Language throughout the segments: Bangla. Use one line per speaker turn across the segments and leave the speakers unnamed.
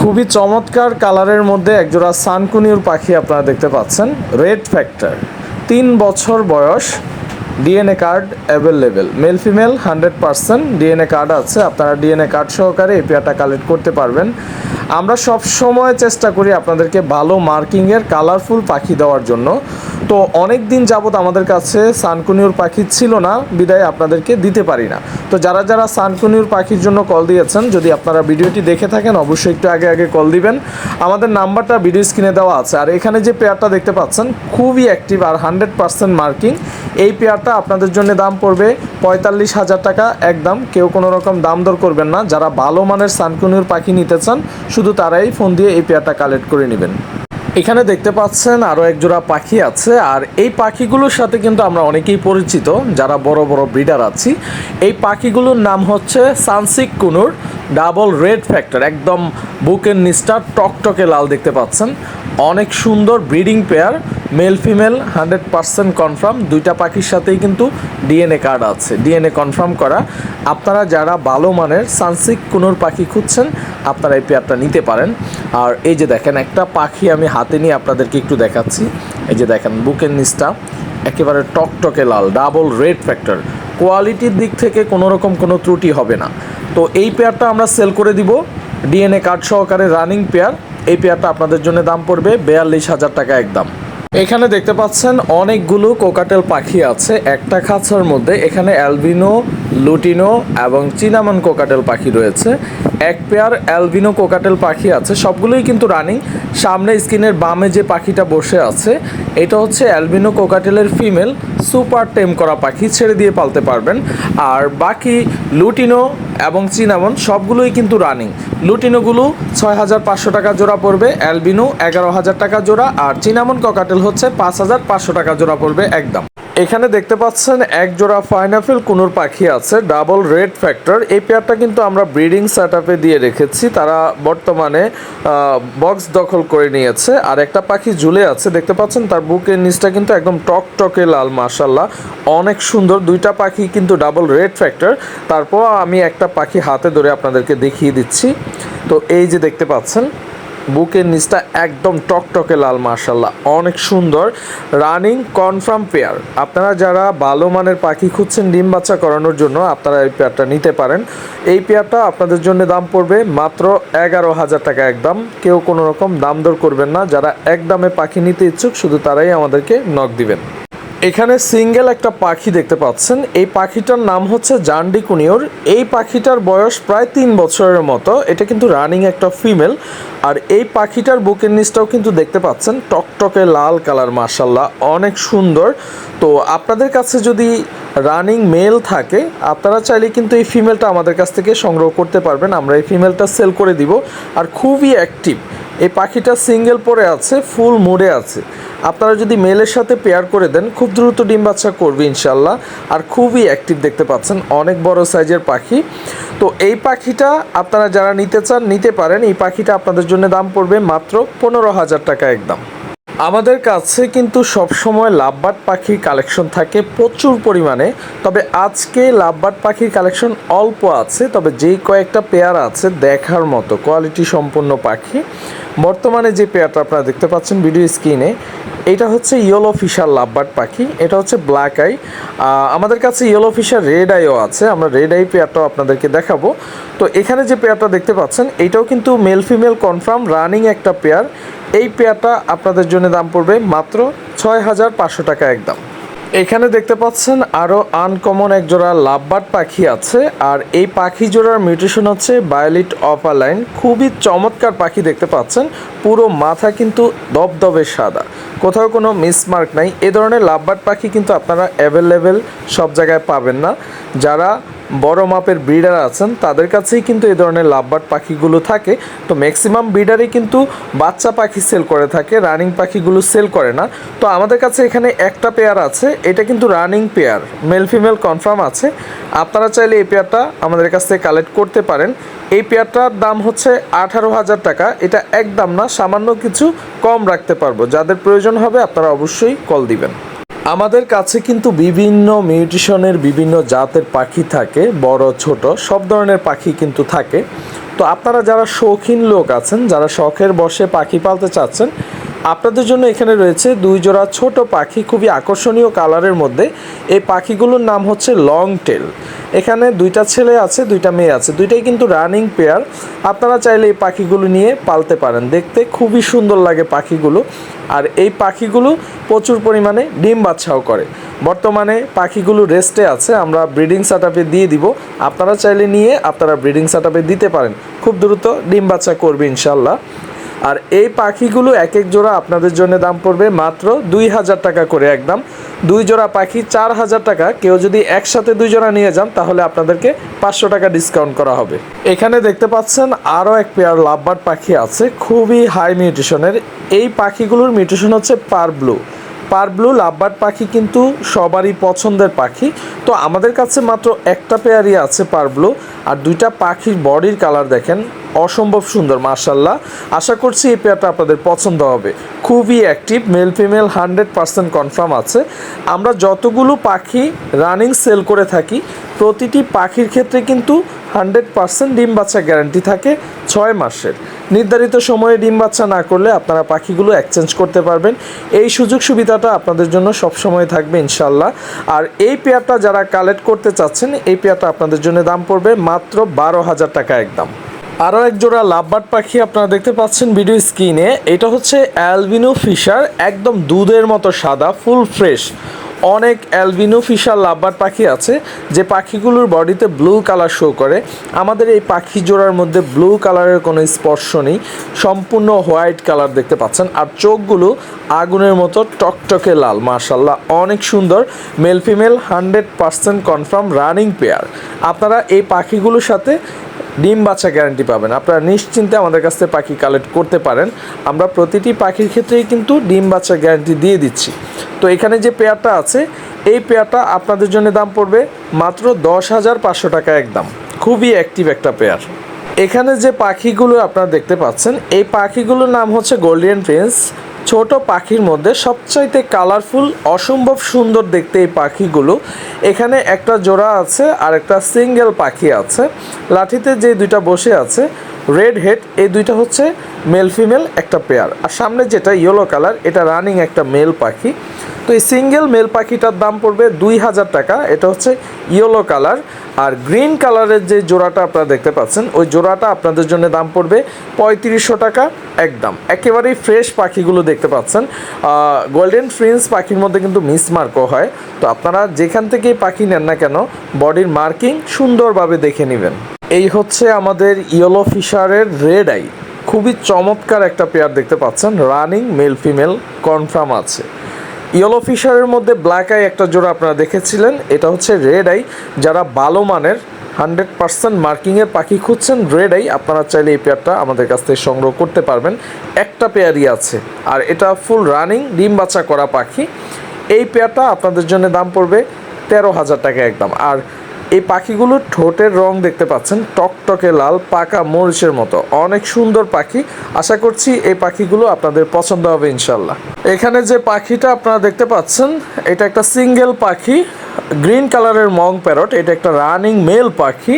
খুবই চমৎকার কালারের মধ্যে একজোড়া সানকুনিউর পাখি আপনারা দেখতে পাচ্ছেন, রেড ফ্যাক্টর, তিন বছর বয়স DNA card available male female hundred percent DNA card আছে। আপনারা ডিএনএ কার্ড সহকারে এই পেয়ারটা কালেক্ট করতে পারবেন। আমরা সব সময় চেষ্টা করি আপনাদেরকে ভালো মার্কিংয়ের কালারফুল পাখি দেওয়ার জন্য। তো অনেক দিন যাবৎ আমাদের কাছে সানকুনিউর পাখি ছিল না, বিদায় আপনাদেরকে দিতে পারি না। তো যারা যারা সানকুনিউর পাখির জন্য কল দিয়েছেন, যদি আপনারা ভিডিওটি দেখে থাকেন, অবশ্যই একটু আগে আগে কল দিবেন। আমাদের নাম্বারটা ভিডিও স্ক্রিনে দেওয়া আছে। আর এখানে যে পেয়ারটা দেখতে পাচ্ছেন, খুবই অ্যাক্টিভ আর হান্ড্রেড পার্সেন্ট মার্কিং এই পেয়ারটা আপনাদের জন্য দাম পড়বে পঁয়তাল্লিশ হাজার টাকা। একদম কেউ কোনো রকম দাম দর করবেন না। যারা ভালো মানের সানকুনিউর পাখি নিতে চান, শুধু তারাই ফোন দিয়ে এই পেয়ারটা কালেক্ট করে নেবেন। এখানে দেখতে পাচ্ছেন আরও এক জোড়া পাখি আছে। আর এই পাখিগুলোর সাথে কিন্তু আমরা অনেকেই পরিচিত, যারা বড় বড় ব্রিডার আছি। এই পাখিগুলোর নাম হচ্ছে সানসিক কুনুর। ডাবল রেড ফ্যাক্টর, একদম বুকের নিচটা টকটকে লাল দেখতে পাচ্ছেন। অনেক সুন্দর breeding pair, male female, hundred percent confirm. দুইটা পাখির সাথেই কিন্তু ডিএনএ কার্ড আছে, ডিএনএ কনফার্ম করা। আপনারা যারা ভালো মানের সানসিক কুনুর পাখি খুঁজছেন, আপনারা এই পেয়ারটা নিতে পারেন। আর এই যে দেখেন, একটা পাখি আমি হাতে নিয়ে আপনাদেরকে একটু দেখাচ্ছি। এই যে দেখেন, বুকের নিচটা একেবারে টকটকে লাল, ডাবল রেড ফ্যাক্টর। কোয়ালিটির দিক থেকে কোনো রকম কোনো ত্রুটি হবে না। তো এই পেয়ারটা আমরা সেল করে দিব। ডিএনএ কার্ড সহকারে রানিং পেয়ার। এই পেয়ারটা আপনাদের জন্য দাম পড়বে বেয়াল্লিশ হাজার টাকা একদম। এখানে দেখতে পাচ্ছেন অনেকগুলো কোকাটেল পাখি আছে। একটা খাঁচার মধ্যে এখানে অ্যালবিনো লুটিনো এবং চিনামন কোকাটেল পাখি রয়েছে। এক পেয়ার অ্যালবিনো কোকাটেল পাখি আছে। সবগুলোই কিন্তু রানিং। সামনে স্ক্রিনের বামে যে পাখিটা বসে আছে, এটা হচ্ছে অ্যালবিনো কোকাটেলের ফিমেল, সুপার টেম করা পাখি, ছেড়ে দিয়ে পালতে পারবেন। আর বাকি লুটিনো এবং চিনামন সবগুলোই কিন্তু রানিং। লুটিনোগুলো ছয় হাজার পাঁচশো টাকা জোড়া পড়বে, অ্যালবিনো এগারো হাজার টাকা জোড়া, আর চিনামন ককাটেল হচ্ছে পাঁচ হাজার পাঁচশো টাকা জোড়া পড়বে একদম। এখানে দেখতে পাচ্ছেন, এক জোড়া ফাইনাফিল কুনুর পাখি আছে ডাবল রেড ফ্যাক্টর এই পেয়ারটা কিন্তু আমরা ব্রিডিং সেট দিয়ে রেখেছি, তারা বর্তমানে বক্স দখল করে নিয়েছে। আর একটা পাখি ঝুলে আছে, দেখতে পাচ্ছেন, তার বুকের নিচটা কিন্তু একদম টক টকে লাল মাসাল্লাহ অনেক সুন্দর, দুইটা পাখি কিন্তু ডাবল রেড ফ্যাক্টর তারপর আমি একটা পাখি হাতে ধরে আপনাদেরকে দেখিয়ে দিচ্ছি। তো এই যে দেখতে পাচ্ছেন বুকের নিচটা একদম টকটকে লাল মার্শাল্লাহ অনেক সুন্দর রানিং কনফার্ম পেয়ার। আপনারা যারা ভালো মানের পাখি খুঁজছেন ডিম বাচ্চা করানোর জন্য, আপনারা এই পেয়ারটা নিতে পারেন। এই পেয়ারটা আপনাদের জন্য দাম পড়বে মাত্র এগারো হাজার টাকা একদম। কেউ কোনো রকম দাম দর করবেন না। যারা এক দামে পাখি নিতে ইচ্ছুক, শুধু তারাই আমাদেরকে নক দিবেন। এখানে সিঙ্গেল একটা পাখি দেখতে পাচ্ছেন। এই পাখিটার নাম হচ্ছে জান্ডি কুনিয়র এই পাখিটার বয়স প্রায় তিন বছরের মতো। এটা কিন্তু রানিং একটা ফিমেল। আর এই পাখিটার বুকের নিচটাও কিন্তু দেখতে পাচ্ছেন। টকটকে লাল কালার মার্শাল্লাহ অনেক সুন্দর। তো আপনাদের কাছে যদি রানিং মেল থাকে, আপনারা চাইলে কিন্তু এই ফিমেলটা আমাদের কাছ থেকে সংগ্রহ করতে পারবেন। আমরা এই ফিমেলটা সেল করে দিব। আর খুবই অ্যাক্টিভ। এই পাখিটা সিঙ্গেল পরে আছে, ফুল মোড়ে আছে। আপনারা যদি মেলের সাথে পেয়ার করে দেন, খুব দ্রুত ডিম বাচ্চা করবে ইনশাল্লাহ আর খুবই অ্যাক্টিভ দেখতে পাচ্ছেন, অনেক বড় সাইজের পাখি। তো এই পাখিটা আপনারা যারা নিতে চান, নিতে পারেন। এই পাখিটা আপনাদের জন্য দাম পড়বে মাত্র পনেরো হাজার টাকা একদম। আমাদের কাছে কিন্তু সবসময় লাভবাট পাখির কালেকশন থাকে প্রচুর পরিমাণে, তবে আজকে লাভবাট পাখির কালেকশন অল্প আছে, তবে যেই কয়েকটা পেয়ার আছে দেখার মতো কোয়ালিটি সম্পন্ন পাখি। বর্তমানে যে পেয়ারটা আপনারা দেখতে পাচ্ছেন ভিডিও স্ক্রিনে, এটা হচ্ছে ইয়েলো ফিশার লাভবার্ড পাখি, এটা হচ্ছে ব্ল্যাক আই। আমাদের কাছে ইয়েলো ফিশার রেড আইও আছে, আমরা রেড আই পেয়ারটাও আপনাদেরকে দেখাবো। তো এখানে যে পেয়ারটা দেখতে পাচ্ছেন, এটাও কিন্তু মেল ফিমেল কনফার্ম, রানিং একটা পেয়ার। এই পেয়ারটা আপনাদের জন্য দাম পড়বে মাত্র ছয় হাজার পাঁচশো টাকা একদম। এখানে দেখতে পাচ্ছেন আরও আনকমন এক জোড়া লাভবার্ড পাখি আছে, আর এই পাখি জোড়ার মিউটেশন হচ্ছে বায়োলিট অফার লাইন। খুবই চমৎকার পাখি দেখতে পাচ্ছেন, পুরো মাথা কিন্তু দবদবে সাদা। কোথাও কোনো মিসমার্ক নাই, এ ধরনের লাভবার্ড পাখি কিন্তু আপনারা অ্যাভেলেবেল সব জায়গায় পাবেন না। যারা বড় মাপের ব্রিডার আছেন, তাদের কাছেই কিন্তু এই ধরনের লাভবার্ড পাখিগুলো থাকে। তো ম্যাক্সিমাম ব্রিডারই কিন্তু বাচ্চা পাখি সেল করে থাকে রানিং পাখিগুলো সেল করে না। তো আমাদের কাছে এখানে একটা পেয়ার আছে, এটা কিন্তু running pair male female confirm আছে। আপনারা চাইলে এই পেয়ারটা আমাদের কাছ থেকে কালেক্ট করতে পারেন। এই পেয়ারটার দাম হচ্ছে আঠারো হাজার টাকা, এটা একদম না, সামান্য কিছু কম রাখতে পারব। যাদের প্রয়োজন হবে আপনারা অবশ্যই কল দিবেন। আমাদের কাছে কিন্তু বিভিন্ন মিউটিশনের বিভিন্ন জাতের পাখি থাকে, বড়, ছোট, সব ধরনের পাখি কিন্তু থাকে। তো আপনারা যারা শৌখিন লোক আছেন, যারা শখের বসে পাখি পালতে চাচ্ছেন আপনাদের জন্য এখানে রয়েছে দুই জোড়া ছোট পাখি, খুবই আকর্ষণীয় কালারের মধ্যে। এই পাখিগুলোর নাম হচ্ছে লং টেল এখানে দুইটা ছেলে আছে, দুইটা মেয়ে আছে। দুইটাই কিন্তু রানিং পেয়ার আপনারা চাইলে এই পাখিগুলো নিয়ে পালতে পারেন। দেখতে খুবই সুন্দর লাগে পাখিগুলো। আর এই পাখিগুলো প্রচুর পরিমাণে ডিম বাচ্চাও করে। বর্তমানে পাখিগুলো রেস্টে আছে, আমরা ব্রিডিং সেটআপে দিয়ে দিব। আপনারা চাইলে নিয়ে আপনারা ব্রিডিং সেটআপে দিতে পারেন। খুব দ্রুত ডিম বাচ্চা করবে ইনশাল্লাহ আর এই পাখিগুলো এক এক জোড়া আপনাদের জন্য দাম পড়বে মাত্র দুই হাজার টাকা করে একদম। দুই জোড়া পাখি চার হাজার টাকা। কেউ যদি একসাথে দুই জোড়া নিয়ে যান, তাহলে আপনাদেরকে পাঁচশো টাকা ডিসকাউন্ট করা হবে। এখানে দেখতে পাচ্ছেন আরও এক পেয়ার লাভবার্ড পাখি আছে, খুবই হাই মিউটেশনের এই পাখিগুলোর মিউটেশন হচ্ছে par blue. Par blue lovebird পাখি কিন্তু সবারই পছন্দের পাখি। তো আমাদের কাছে মাত্র একটা পেয়ারই আছে পার ব্লু। আর দুইটা পাখির বডির কালার দেখেন। অসম্ভব সুন্দর মার্শাল্লাহ আশা করছি এই পেয়ারটা আপনাদের পছন্দ হবে। খুবই active male female hundred percent confirm আছে। আমরা যতগুলো পাখি রানিং সেল করে থাকি, প্রতিটি পাখির ক্ষেত্রে কিন্তু হান্ড্রেড পার্সেন্ট ডিম বাচ্চা গ্যারান্টি থাকে ছয় মাসের। নির্ধারিত সময়ে ডিম বাচ্চা না করলে আপনারা পাখিগুলো এক্সচেঞ্জ করতে পারবেন। এই সুযোগ সুবিধাটা আপনাদের জন্য সবসময় থাকবে ইনশাল্লাহ আর এই পেয়ারটা যারা কালেক্ট করতে চাচ্ছেন, এই পেয়ারটা আপনাদের জন্য দাম পড়বে মাত্র বারো হাজার টাকা একদম। আরও এক জোড়া লাভবার্ড পাখি আপনারা দেখতে পাচ্ছেন ভিডিও স্ক্রিনে এটা হচ্ছে অ্যালবিনো ফিশার একদম দুধের মতো সাদা ফুল ফ্রেশ অনেক অ্যালবিনো ফিশার লাভবার্ড পাখি আছে, যে পাখিগুলোর বডিতে ব্লু কালার শো করে। আমাদের এই পাখি জোড়ার মধ্যে ব্লু কালারের কোনো স্পর্শ নেই, সম্পূর্ণ হোয়াইট কালার দেখতে পাচ্ছেন। আর চোখগুলো আগুনের মতো টকটকে লাল মার্শাল্লাহ অনেক সুন্দর। Male female hundred percent confirm running pair আপনারা এই পাখিগুলোর সাথে ডিম বাচ্চা গ্যারান্টি পাবেন। আপনারা নিশ্চিন্তে আমাদের কাছ থেকে পাখি কালেক্ট করতে পারেন। আমরা প্রতিটি পাখির ক্ষেত্রেই কিন্তু ডিম বাচ্চা গ্যারান্টি দিয়ে দিচ্ছি। তো এখানে যে পেয়ারটা আছে, এই পেয়ারটা আপনাদের জন্য দাম পড়বে মাত্র দশ হাজার পাঁচশো টাকা একদম। খুবই অ্যাক্টিভ একটা পেয়ার। এখানে যে পাখিগুলো আপনারা দেখতে পাচ্ছেন, এই পাখিগুলোর নাম হচ্ছে গোল্ডেন প্রিন্স ছোট পাখির মধ্যে সবচাইতে কালারফুল, অসম্ভব সুন্দর দেখতে এই পাখিগুলো। এখানে একটা জোড়া আছে আর একটা সিঙ্গেল পাখি আছে। লাঠিতে যে দুইটা বসে আছে রেড হেড, এই দুইটা হচ্ছে মেল ফিমেল, একটা পেয়ার। আর সামনে যেটা ইয়েলো কালার, এটা রানিং একটা মেল পাখি। তো এই সিঙ্গেল মেল পাখিটার দাম পড়বে দুই হাজার টাকা। এটা হচ্ছে ইয়েলো কালার। আর গ্রিন কালারের যে জোড়াটা আপনারা দেখতে পাচ্ছেন, ওই জোড়াটা আপনাদের জন্য দাম পড়বে পঁয়ত্রিশশো টাকা একদম। একেবারেই ফ্রেশ পাখিগুলো দেখতে পাচ্ছেন। গোল্ডেন ফ্রিন্স পাখির মধ্যে কিন্তু মিসমার্কও হয়। তো আপনারা যেখান থেকেই পাখি নেন না কেন, বডির মার্কিং সুন্দরভাবে দেখে নেবেন। এই হচ্ছে আমাদের ইয়েলো ফিশারের রেড আই খুবই চমৎকার একটা পেয়ার দেখতে পাচ্ছেন। রানিং মেল ফিমেল কনফার্ম আছে। ইয়েলো ফিশারের মধ্যে ব্ল্যাক আই একটা জোড়া আপনারা দেখেছিলেন। এটা হচ্ছে রেড আই যারা ভালো মানের হান্ড্রেড পার্সেন্ট মার্কিংয়ের পাখি খুঁজছেন রেড আই আপনারা চাইলে এই পেয়ারটা আমাদের কাছ থেকে সংগ্রহ করতে পারবেন। একটা পেয়ারই আছে। আর এটা ফুল রানিং ডিম বাচ্চা করা পাখি। এই পেয়ারটা আপনাদের জন্য দাম পড়বে তেরো হাজার টাকা একদম। আর এই পাখিগুলোর ঠোঁটের রং দেখতে পাচ্ছেন, টকটকে লাল, পাকা মরিচের মতো। অনেক সুন্দর পাখি। আশা করছি এই পাখিগুলো আপনাদের পছন্দ হবে ইনশাল্লাহ। এখানে যে পাখিটা আপনারা দেখতে পাচ্ছেন, এটা একটা সিঙ্গেল পাখি, গ্রিন কালারের মং প্যারট, এটা একটা রানিং মেল পাখি।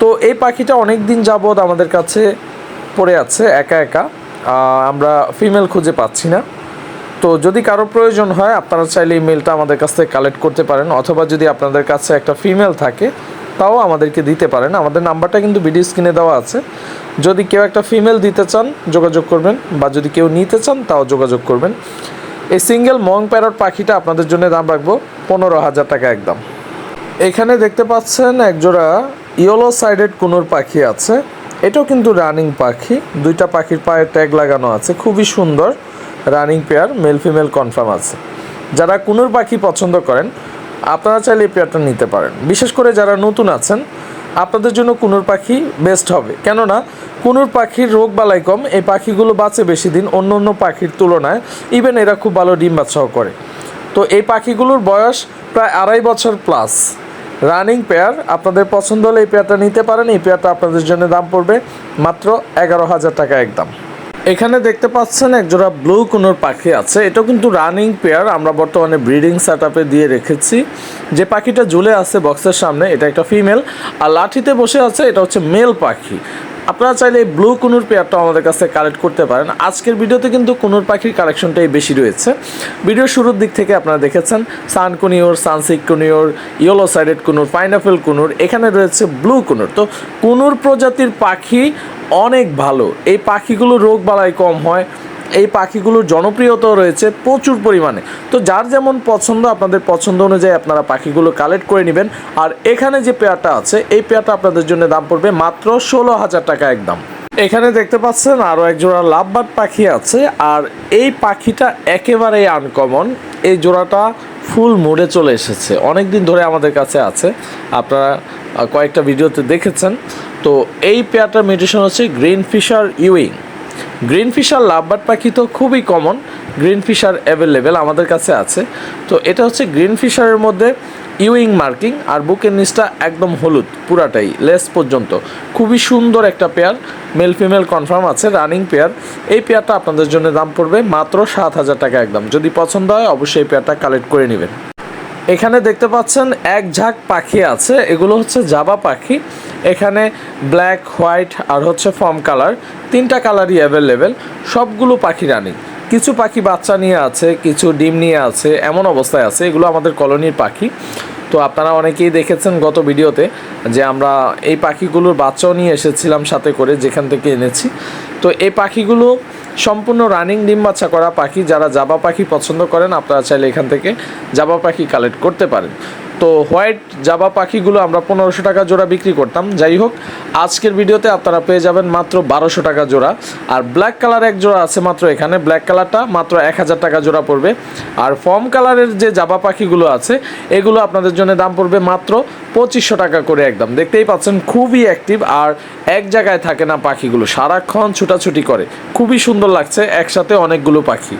তো এই পাখিটা অনেক দিন যাবৎ আমাদের কাছে পড়ে আছে, একা একা। আমরা ফিমেল খুঁজে পাচ্ছি না। তো যদি কারও প্রয়োজন হয়, আপনারা চাইলে এই মেলটা আমাদের কাছ থেকে কালেক্ট করতে পারেন, অথবা যদি আপনাদের কাছে একটা ফিমেল থাকে, তাও আমাদেরকে দিতে পারেন। আমাদের নাম্বারটা কিন্তু ভিডিও স্ক্রিনে দেওয়া আছে। যদি কেউ একটা ফিমেল দিতে চান, যোগাযোগ করবেন, বা যদি কেউ নিতে চান, তাও যোগাযোগ করবেন। এই সিঙ্গেল মং প্যারট পাখিটা আপনাদের জন্য দাম রাখব পনেরো হাজার টাকা একদম। এখানে দেখতে পাচ্ছেন একজোড়া ইয়েলো সাইডেড কুনুর পাখি আছে। এটাও কিন্তু রানিং পাখি। দুইটা পাখির পায়ে ট্যাগ লাগানো আছে। খুবই সুন্দর। Running pair, male female confirm আছে। যারা কুনুর পাখি পছন্দ করেন, আপনারা চাইলে এই পেয়ারটা নিতে পারেন। বিশেষ করে যারা নতুন আছেন, আপনাদের জন্য কুনুর পাখি বেস্ট হবে। কেননা, কুনুর পাখির রোগ বালাই কম, এই পাখিগুলো বাঁচে বেশি দিন অন্য অন্য পাখির তুলনায়। ইভেন এরা খুব ভালো ডিম বাচ্চাও করে। তো এই পাখিগুলোর বয়স প্রায় আড়াই বছর প্লাস রানিং পেয়ার, আপনাদের পছন্দ হলে এই পেয়ারটা নিতে পারেন। এই পেয়ারটা আপনাদের জন্য দাম পড়বে মাত্র এগারো হাজার টাকা একদম। এখানে দেখতে পাচ্ছেন একজোড়া ব্লু কোনোর পাখি আছে। এটাও কিন্তু রানিং পেয়ার, আমরা বর্তমানে ব্রিডিং সেট দিয়ে রেখেছি। যে পাখিটা ঝুলে আছে বক্সের সামনে, এটা একটা ফিমেল। আর লাঠিতে বসে আছে, এটা হচ্ছে মেল পাখি। আপনারা চাইলে এই ব্লু কুনুর পেয়ারটা আমাদের কাছে কালেক্ট করতে পারেন। আজকের ভিডিওতে কিন্তু কুনুর পাখির কালেকশনটাই বেশি রয়েছে। ভিডিওর শুরুর দিক থেকে আপনারা দেখেছেন, sun conure সানসিক conure, yellow sided conure, pineapple conure, এখানে রয়েছে ব্লু কুনুর। তো কুনুর প্রজাতির পাখি অনেক ভালো। এই পাখিগুলো রোগ বালাই কম হয়, এই পাখিগুলোর জনপ্রিয়তাও রয়েছে প্রচুর পরিমাণে। তো যার যেমন পছন্দ, আপনাদের পছন্দ অনুযায়ী আপনারা পাখিগুলো কালেক্ট করে নেবেন। আর এখানে যে পেয়ারটা আছে, এই পেয়ারটা আপনাদের জন্য দাম পড়বে মাত্র ষোলো হাজার টাকা একদম। এখানে দেখতে পাচ্ছেন আরও এক জোড়া লাভবাট পাখি আছে, আর এই পাখিটা একেবারেই আনকমন এই জোড়াটা ফুল মুডে চলে এসেছে। অনেক দিন ধরে আমাদের কাছে আছে। আপনারা কয়েকটা ভিডিওতে দেখেছেন। তো এই পেয়ারটার মিউটেশন হচ্ছে গ্রিন ফিশার ইউইং। গ্রিন ফিশার লাভবার্ড পাখি তো খুবই কমন গ্রিন ফিশার অ্যাভেলেবেল আমাদের কাছে আছে। তো এটা হচ্ছে গ্রিন ফিশারের মধ্যে ইউইং মার্কিং আর বুকের নিচটা একদম হলুদ, পুরাটাই, লেস পর্যন্ত। খুবই সুন্দর একটা পেয়ার মেল ফিমেল কনফার্ম আছে রানিং পেয়ার। এই পেয়ারটা আপনাদের জন্য দাম পড়বে মাত্র সাত হাজার টাকা একদম। যদি পছন্দ হয়, অবশ্যই এই পেয়ারটা কালেক্ট করে নেবেন। এখানে দেখতে পাচ্ছেন এক ঝাঁক পাখি আছে, এগুলো হচ্ছে জাবা পাখি। এখানে ব্ল্যাক হোয়াইট আর হচ্ছে ফর্ম কালার তিনটা কালারই অ্যাভেলেবেল সবগুলো পাখি রানিং। কিছু পাখি বাচ্চা নিয়ে আছে, কিছু ডিম নিয়ে আছে, এমন অবস্থায় আছে, এগুলো আমাদের কলোনির পাখি। তো আপনারা অনেকেই দেখেছেন গত ভিডিওতে যে আমরা এই পাখিগুলোর বাচ্চাও নিয়ে এসেছিলাম সাথে করে যেখান থেকে এনেছি। তো এই পাখিগুলো সম্পূর্ণ রানিং ডিম বাচ্চা করা পাখি, যারা জাবা পাখি পছন্দ করেন, আপনারা চাইলে এখান থেকে জাবা পাখি কালেক্ট করতে পারেন। তো হোয়াইট জাবা পাখিগুলো আমরা পনেরোশো টাকা জোড়া বিক্রি করতাম। যাই হোক, আজকের ভিডিওতে আপনারা পেয়ে যাবেন মাত্র বারোশো টাকা জোড়া। আর ব্ল্যাক কালার এক জোড়া আছে মাত্র এখানে। ব্ল্যাক কালারটা মাত্র এক হাজার টাকা জোড়া পড়বে। আর ফর্ম কালারের যে জাবা পাখিগুলো আছে, এগুলো আপনাদের জন্য দাম পড়বে মাত্র পঁচিশশো টাকা করে একদম। দেখতেই পাচ্ছেন, খুবই অ্যাক্টিভ আর এক জায়গায় থাকে না পাখিগুলো, সারাক্ষণ ছুটাছুটি করে। খুবই সুন্দর লাগছে, একসাথে অনেকগুলো পাখি।